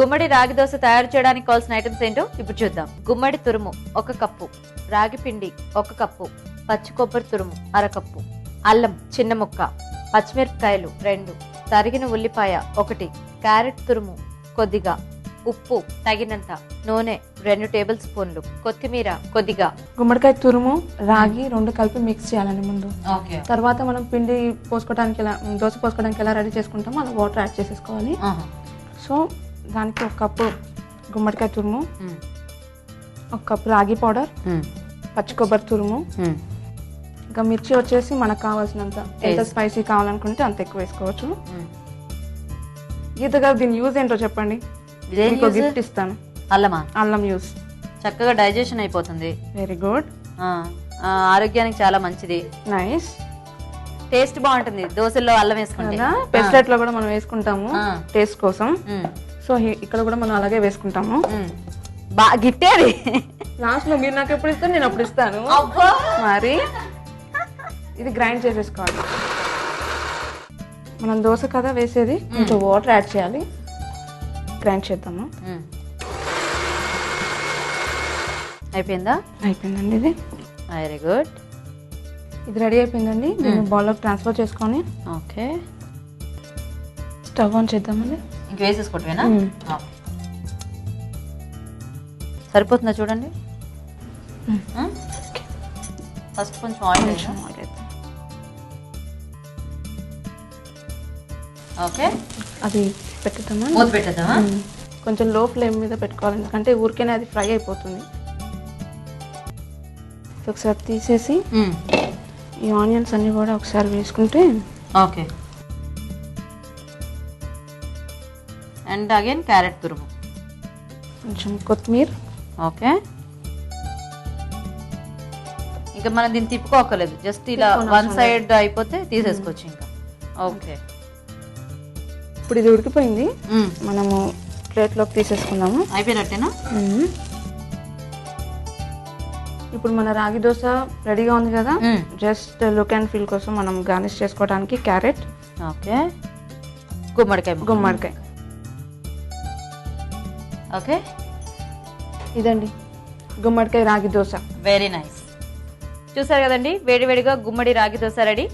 గుమ్మడి రాగి దోశ తయారు చేయడానికి కావాల్సిన ఐటమ్స్ ఏంటో ఇప్పుడు చూద్దాం. గుమ్మడి తురుము ఒక కప్పు. రాగి పిండి ఒక కప్పు. పచ్చి కొబ్బరి తురుము అరకప్పు. అల్లం చిన్న ముక్క. పచ్చిమిరపకాయలు రెండు. తరిగిన ఉల్లిపాయ ఒకటి. క్యారెట్ తురుము కొద్దిగా. ఉప్పు తగినంత. నూనె రెండు టేబుల్ స్పూన్లు. కొత్తిమీర కొద్దిగా. గుమ్మడికాయ తురుము రాగి రెండు కలిపి మిక్స్ చేయాలండి ముందు. ఓకే. తర్వాత మనం పిండి పోసుకోవడానికి ఎలా దోశ పోసుకోవడానికి ఎలా రెడీ చేసుకుంటామో అలా వాటర్ యాడ్ చేసేసుకోవాలి. సో దానికి ఒక కప్పు గుమ్మడికాయ తురుము ఒక కప్పు రాగి పౌడర్ పచ్చి కొబ్బరి తురుము. ఇంకా మిర్చి వచ్చేసి మనకు కావాల్సినంత ఎంత. స్పైసీ కావాలనుకుంటే అంత ఎక్కువ వేసుకోవచ్చు. గీత గారు దీని యూజ్ ఏంటో చెప్పండి. మీకు? గిఫ్ట్ ఇస్తాను. అల్లమా? అల్లం యూస్ చక్కగా డైజెషన్ అయిపోతుంది. వెరీ గుడ్ ఆరోగ్యానికి చాలా మంచిది. నైస్ టేస్ట్ బాగుంటుంది. దోశల్లో అల్లం వేసుకుంటే. పెసరెట్లో కూడా మనం వేసుకుంటాము. టేస్ట్ కోసం. సో ఇక్కడ కూడా మనం అలాగే వేసుకుంటాము. బా గిట్టేది లాస్ట్లో మీరు నాకు ఎప్పుడు ఇస్తారు నేను అప్పుడు ఇస్తాను. మరి ఇది గ్రైండ్ చేసేసుకోవాలి మనం దోశ కదా వేసేది కొంచెం వాటర్ యాడ్ చేయాలి. గ్రైండ్ చేద్దాము. అయిపోయిందా? అయిపోయిందండి ఇది. వెరీ గుడ్ ఇది రెడీ అయిపోయిందండి. దీన్ని బౌల్లోకి ట్రాన్స్ఫర్ చేసుకొని ఓకే స్టవ్ ఆన్ చేద్దామండి. ఇంక వేసేసుకోవటమేనా. సరిపోతుందా చూడండి? ఫస్ట్ కొంచెం ఆయిల్ ఓకే. అది పెట్టుతామా మూత పెట్టేద్దామా. కొంచెం లో ఫ్లేమ్ మీద పెట్టుకోవాలి. ఎందుకంటే ఊరికేనే అది ఫ్రై అయిపోతుంది. ఒకసారి తీసేసి. ఈ ఆనియన్స్ అన్ని కూడా ఒకసారి వేసుకుంటే ఓకే. అండ్ అగైన్ క్యారెట్ తురుము కొంచెం కొత్తిమీర. ఓకే ఇంకా మనం దీన్ని తిప్పుకోకలేదు. జస్ట్ ఇలా వన్ సైడ్ అయిపోతే తీసేసుకోవచ్చు ఇంకా. ఓకే ఇప్పుడు ఇది ఉడికిపోయింది. మనము ప్లేట్లోకి తీసేసుకుందాము. అయిపోయినట్టేనా? మ్మ్. ఇప్పుడు మన రాగి దోశ రెడీగా ఉంది కదా. జస్ట్ లుక్ అండ్ ఫీల్ కోసం మనం గార్నిష్ చేసుకోవడానికి క్యారెట్ ఓకే గుమ్మడికాయ. గుమ్మడికాయ. ఓకే? ఇదండి. గుమ్మడికాయ రాగి దోశ. వెరీ నైస్ చూసారు కదండి? వేడివేడిగా గుమ్మడి రాగి దోశ రెడీ.